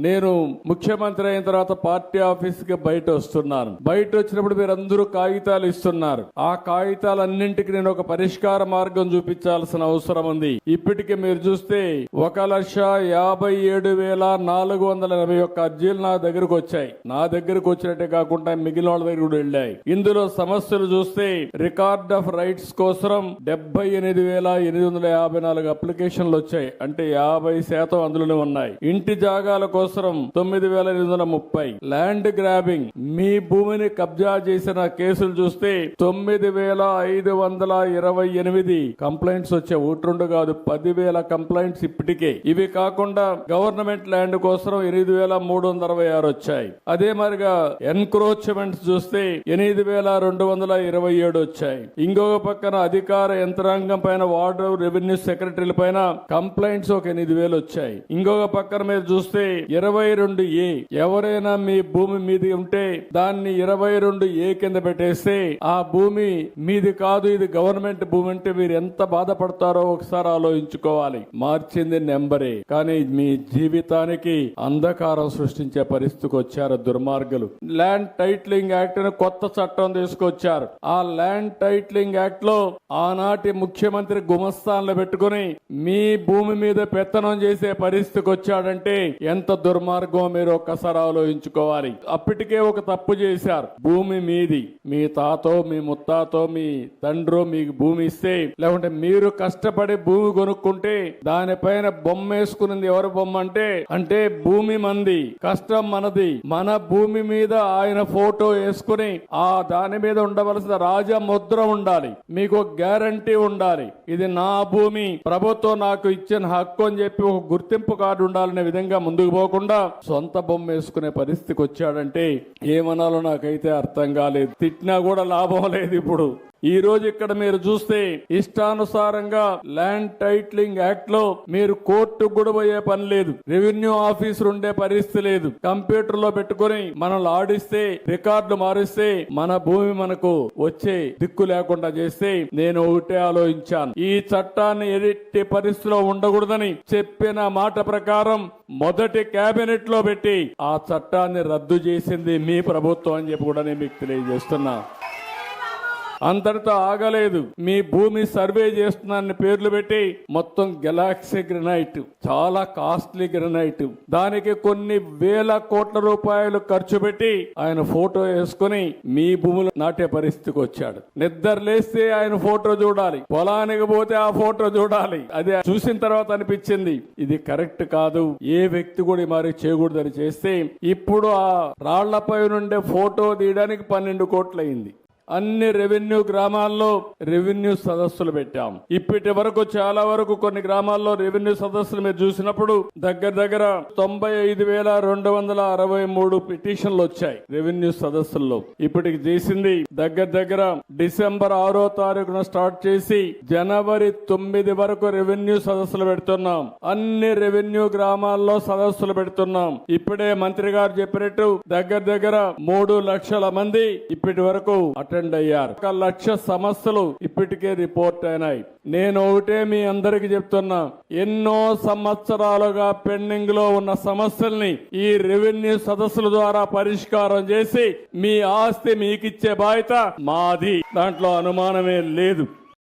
నేను ముఖ్యమంత్రి అయిన తర్వాత పార్టీ ఆఫీస్కి బయట వస్తున్నాను. బయట వచ్చినప్పుడు మీరందరూ కాగితాలు ఇస్తున్నారు. ఆ కాగితాలన్నింటికి నేను ఒక పరిష్కార మార్గం చూపించాల్సిన అవసరం ఉంది. ఇప్పటికి మీరు చూస్తే ఒక లక్ష యాభై ఏడు వేల నాలుగు వందల ఎనభై ఒక్క అర్జీలు నా దగ్గరకు వచ్చాయి. నా దగ్గరకు వచ్చినట్టే కాకుండా మిగిలిన వాళ్ళ దగ్గర కూడా వెళ్ళాయి. ఇందులో సమస్యలు చూస్తే రికార్డ్ ఆఫ్ రైట్స్ కోసం డెబ్బై ఎనిమిది వేల ఎనిమిది వందల యాభై నాలుగు అప్లికేషన్లు వచ్చాయి. అంటే యాభై శాతం అందులోనే ఉన్నాయి. ఇంటి జాగాల కోసం తొమ్మిది వేల ఎనిమిది వందల ముప్పై. Land grabbing. మీ భూమిని కబ్జా చేసిన కేసులు చూస్తే తొమ్మిది వేల ఐదు వందల ఇరవై ఎనిమిది. కంప్లైంట్స్ వచ్చే ఒకటి కాదు కాదు పదివేల కంప్లైంట్స్ ఇప్పటికే. ఇవి కాకుండా గవర్నమెంట్ ల్యాండ్ కోసం ఎనిమిది వేల మూడు వందల అరవై ఆరు వచ్చాయి. అదే మరిగా ఎన్క్రోచ్మెంట్స్ చూస్తే ఎనిమిది వేల రెండు వందల ఇరవై ఏడు వచ్చాయి. ఇంకొక పక్కన అధికార యంత్రాంగం పైన వార్డు రెవెన్యూ సెక్రటరీల పైన కంప్లైంట్స్ ఒక ఎనిమిది వేలు వచ్చాయి. ఇంకొక పక్కన మీరు చూస్తే ఇరవై రెండు ఏ ఎవరైనా మీ భూమి మీది ఉంటే దాన్ని ఇరవై రెండు ఏ కింద పెట్టేస్తే ఆ భూమి మీది కాదు ఇది గవర్నమెంట్ భూమి అంటే మీరు ఎంత బాధపడతారో ఒకసారి ఆలోచించుకోవాలి. మార్చింది నెంబరే. కానీ మీ జీవితానికి అంధకారం సృష్టించే పరిస్థితికి వచ్చారు దుర్మార్గులు. ల్యాండ్ టైట్లింగ్ యాక్ట్ అని కొత్త చట్టం తీసుకొచ్చారు. ఆ ల్యాండ్ టైట్లింగ్ యాక్ట్లో ఆనాటి ముఖ్యమంత్రి గుమస్థాన్లు పెట్టుకుని మీ భూమి మీద పెత్తనం చేసే పరిస్థితికి వచ్చాడంటే ఎంత దుర్మార్గం మీరు ఒక్కసారి ఆలోచించుకోవాలి అప్పటికే ఒక తప్పు చేశారు. భూమి మీది. మీ తాతో మీ ముత్తాతో మీ తండ్రో మీకు భూమి ఇస్తే లేకుంటే మీరు కష్టపడి భూమి కొనుక్కుంటే దానిపైన బొమ్మ వేసుకున్నది ఎవరు బొమ్మ అంటే అంటే భూమి మంది. కష్టం మనది. మన భూమి మీద ఆయన ఫోటో వేసుకుని ఆ దాని మీద ఉండవలసిన రాజ ముద్ర ఉండాలి. మీకు గ్యారంటీ ఉండాలి. ఇది నా భూమి. ప్రభుత్వం నాకు ఇచ్చిన హక్కు అని చెప్పి ఒక గుర్తింపు కార్డు ఉండాలనే విధంగా ముందుకు పోకుండా సొంత బొమ్మ వేసుకునే పరిస్థితికి వచ్చాడంటే ఏమనాలో నాకైతే అర్థం కాలేదు. తిట్టినా కూడా లాభం లేదు ఇప్పుడు. ఈ రోజు ఇక్కడ మీరు చూస్తే ఇష్టానుసారంగా ల్యాండ్ టైట్లింగ్ యాక్ట్లో మీరు కోర్టు కూడా పోయే పని లేదు. రెవెన్యూ ఆఫీసర్ ఉండే పరిస్థితి లేదు. కంప్యూటర్లో పెట్టుకొని మనల్ని ఆడిస్తే రికార్డు మారిస్తే మన భూమి మనకు వచ్చే దిక్కు లేకుండా చేస్తే నేను ఒకటే ఆలోచించాను. ఈ చట్టాన్ని ఎట్టి పరిస్థితిలో ఉండకూడదని చెప్పిన మాట ప్రకారం మొదటి కేబినెట్లో పెట్టి ఆ చట్టాన్ని రద్దు చేసింది మీ ప్రభుత్వం అని చెప్పి కూడా నేను మీకు తెలియజేస్తున్నా. అంతటితో ఆగలేదు. మీ భూమి సర్వే చేస్తున్నాన్ని పేర్లు పెట్టి మొత్తం గెలాక్సీ గ్రనైట్. చాలా కాస్ట్లీ గ్రనైట్. దానికి కొన్ని వేల కోట్ల రూపాయలు ఖర్చు పెట్టి ఆయన ఫోటో వేసుకుని మీ భూములు నాటే పరిస్థితికి వచ్చాడు. నిద్ర లేస్తే ఆయన ఫోటో చూడాలి. పొలానికి పోతే ఆ ఫోటో చూడాలి. అది చూసిన తర్వాత అనిపించింది. ఇది కరెక్ట్ కాదు. ఏ వ్యక్తి కూడా మరి చేయకూడదని చేస్తే ఇప్పుడు ఆ రాళ్ళపై నుండే ఫోటో తీయడానికి పన్నెండు కోట్లయింది. అన్ని రెవెన్యూ గ్రామాల్లో రెవెన్యూ సదస్సులు పెట్టాం. ఇప్పటి వరకు చాలా వరకు కొన్ని గ్రామాల్లో రెవెన్యూ సదస్సులు మీరు చూసినప్పుడు దగ్గర దగ్గర తొంభై ఐదు వేల రెండు వందల అరవై మూడు పిటిషన్లు వచ్చాయి రెవెన్యూ సదస్సుల్లో. ఇప్పటికి చేసింది దగ్గర దగ్గర డిసెంబర్ ఆరో తారీఖున స్టార్ట్ చేసి జనవరి తొమ్మిది వరకు రెవెన్యూ సదస్సులు పెడుతున్నాం. అన్ని రెవెన్యూ గ్రామాల్లో సదస్సులు పెడుతున్నాం. ఇప్పుడే మంత్రి గారు చెప్పినట్టు దగ్గర దగ్గర మూడు లక్షల మంది ఇప్పటి వరకు అటెండ్ అయ్యారు. ఒక లక్ష సమస్యలు ఇప్పటికే రిపోర్ట్ అయినాయి. నేను ఒకటే మీ అందరికి చెప్తున్నా. ఎన్నో సంవత్సరాలుగా పెండింగ్లో ఉన్న సమస్యల్ని ఈ రెవెన్యూ సదస్సుల ద్వారా పరిష్కారం చేసి మీ ఆస్తి మీకిచ్చే బాధ్యత మాది. దాంట్లో అనుమానమే లేదు.